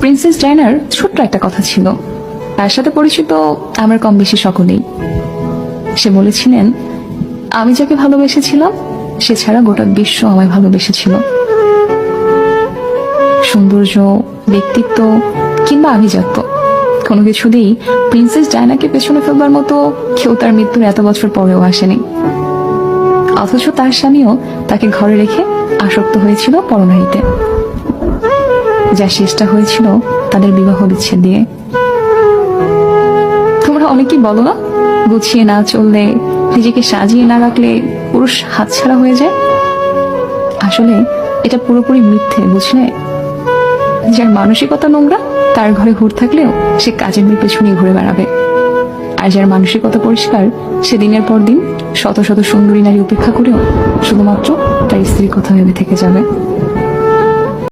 Princess ডায়নার ছোট্ট একটা কথা ছিল। তার সাথে পরিচিত আমার কম বেশি সকলেই। সে বলেছিলেন, আমি যাকে ভালোবেসেছিলাম, সে ছাড়া গোটা বিশ্ব আমায় ভালোবেসেছিল। সৌন্দর্য, ব্যক্তিত্ব কিংবা আভিজাত্য, কোনো কিছুতেই প্রিন্সেস ডায়নাকে পেছনে ফেলবার মতো কেউ তার মৃত্যুর এত বছর পরেও আসেনি। অথচ তার স্বামীও তাকে ঘরে রেখে আসক্ত হয়েছিল পরনারীতে। যা শেষটা হয়েছিল তাদের বিবাহ বিচ্ছেদ দিয়ে। তোমরা অনেকেই বলো না, গুছিয়ে না চললে, নিজেকে সাজিয়ে না রাখলে পুরুষ হাতছাড়া হয়ে যায়? আসলে এটা পুরোপুরি মিথ্যে, বুঝলে? যার মানসিকতা নোংরা, তার ঘরে হুর থাকলেও সে কাজের পেছনে ঘুরে বেড়াবে। আর যার মানসিকতা পরিষ্কার, সে দিনের পর দিন শত শত সুন্দরী নারী উপেক্ষা করেও শুধুমাত্র তার স্ত্রীর কথা ভেবে থেকে যাবে।